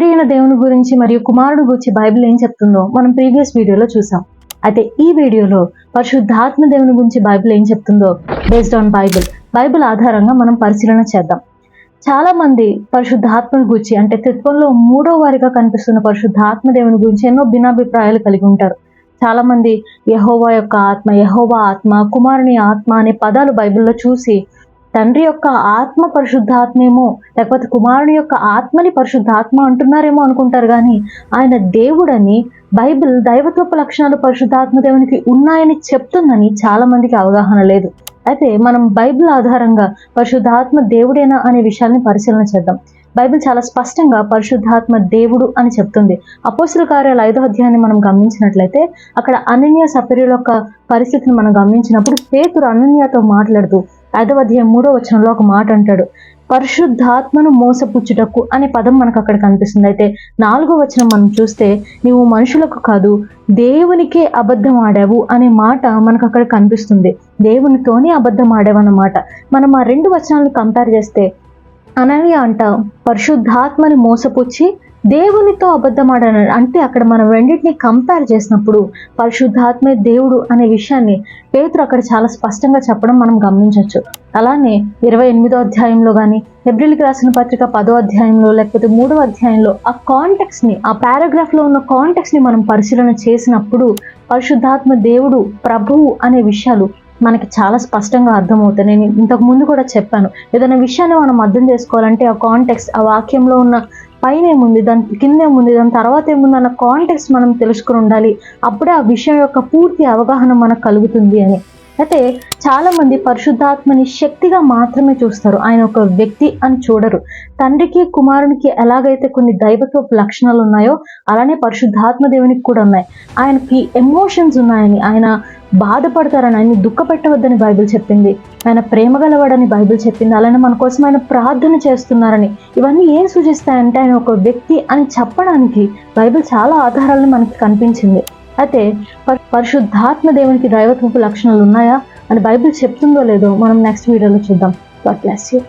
తండ్రి అయిన దేవుని గురించి మరియు కుమారుడు గురించి బైబిల్ ఏం చెప్తుందో మనం ప్రీవియస్ వీడియోలో చూసాం. అయితే ఈ వీడియోలో పరిశుద్ధాత్మ దేవుని గురించి బైబిల్ ఏం చెప్తుందో బేస్డ్ ఆన్ బైబిల్. బైబిల్ ఆధారంగా మనం పరిశీలన చేద్దాం. చాలా మంది పరిశుద్ధాత్మని గురించి అంటే త్రిత్వంలో మూడో వారిగా కనిపిస్తున్న పరిశుద్ధాత్మ దేవుని గురించి ఎన్నో భిన్నాభిప్రాయాలు కలిగి ఉంటారు. చాలా మంది యహోవా యొక్క ఆత్మ యహోవా ఆత్మ కుమారుని ఆత్మ అనే పదాలు బైబిల్లో చూసి తండ్రి యొక్క ఆత్మ పరిశుద్ధాత్మేమో లేకపోతే కుమారుని యొక్క ఆత్మని పరిశుద్ధాత్మ అంటున్నారేమో అనుకుంటారు కానీ ఆయన దేవుడని బైబిల్ దైవత్వపు లక్షణాలు పరిశుద్ధాత్మ దేవునికి ఉన్నాయని చెప్తుందని చాలా మందికి అవగాహన లేదు. అయితే మనం బైబిల్ ఆధారంగా పరిశుద్ధాత్మ దేవుడేనా అనే విషయాన్ని పరిశీలన చేద్దాం. బైబిల్ చాలా స్పష్టంగా పరిశుద్ధాత్మ దేవుడు అని చెప్తుంది. అపోసుల కార్యాల ఐదో అధ్యాయాన్ని మనం గమనించినట్లయితే అక్కడ అనన్య సపర్యుల యొక్క పరిస్థితిని మనం గమనించినప్పుడు పేతురు అనన్యతో మాట్లాడుతూ ఐదవ అధ్యాయం మూడో వచనంలో ఒక మాట అంటాడు. పరిశుద్ధాత్మను మోసపుచ్చుటకు అనే పదం మనకు అక్కడ కనిపిస్తుంది. అయితే నాలుగో వచనం మనం చూస్తే నీవు మనుషులకు కాదు దేవునికే అబద్ధం ఆడావు అనే మాట మనకు అక్కడ కనిపిస్తుంది. దేవునితోనే అబద్ధం ఆడావు అన్నమాట మనం ఆ రెండు వచనాలను కంపేర్ చేస్తే అననీయ అంట పరిశుద్ధాత్మని మోసపుచ్చి దేవునితో అబద్ధమాడాను అంటే అక్కడ మనం రెండింటిని కంపేర్ చేసినప్పుడు పరిశుద్ధాత్మే దేవుడు అనే విషయాన్ని పేతురు అక్కడ చాలా స్పష్టంగా చెప్పడం మనం గమనించవచ్చు. అలానే ఇరవై ఎనిమిదో అధ్యాయంలో కానీ ఎబ్రిల్కి రాసిన పత్రిక పదో అధ్యాయంలో లేకపోతే మూడో అధ్యాయంలో ఆ కాంటెక్స్ని ఆ పారాగ్రాఫ్లో ఉన్న కాంటెక్స్ని మనం పరిశీలన చేసినప్పుడు పరిశుద్ధాత్మ దేవుడు ప్రభువు అనే విషయాలు మనకి చాలా స్పష్టంగా అర్థమవుతాయి. నేను ఇంతకు ముందు కూడా చెప్పాను. ఏదైనా విషయాన్ని మనం అర్థం చేసుకోవాలంటే ఆ కాంటెక్స్ ఆ వాక్యంలో ఉన్న పైన ఏముంది దాని కింద ఏముంది దాని తర్వాత ఏముంది అన్న కాంటెక్స్ట్ మనం తెలుసుకుని ఉండాలి. అప్పుడే ఆ విషయం యొక్క పూర్తి అవగాహన మనకు కలుగుతుంది అని. అయితే చాలామంది పరిశుద్ధాత్మని శక్తిగా మాత్రమే చూస్తారు. ఆయన ఒక వ్యక్తి అని చూడరు. తండ్రికి కుమారునికి ఎలాగైతే కొన్ని దైవత్వ లక్షణాలు ఉన్నాయో అలానే పరిశుద్ధాత్మ దేవునికి కూడా ఉన్నాయి. ఆయనకి ఎమోషన్స్ ఉన్నాయని ఆయన బాధపడతారని దుఃఖపెట్టవద్దని బైబిల్ చెప్పింది. ఆయన ప్రేమ గలవాడని బైబిల్ చెప్పింది. అలానే మన కోసం ఆయన ప్రార్థన చేస్తున్నారని. ఇవన్నీ ఏం సూచిస్తాయంటే ఆయన ఒక వ్యక్తి అని చెప్పడానికి బైబిల్ చాలా ఆధారాలను మనకి కనిపించింది. అయితే పరిశుద్ధాత్మ దేవునికి దైవత్వపు లక్షణాలు ఉన్నాయా? అని బైబిల్ చెప్తుందో లేదో మనం నెక్స్ట్ వీడియోలో చూద్దాం. God bless you.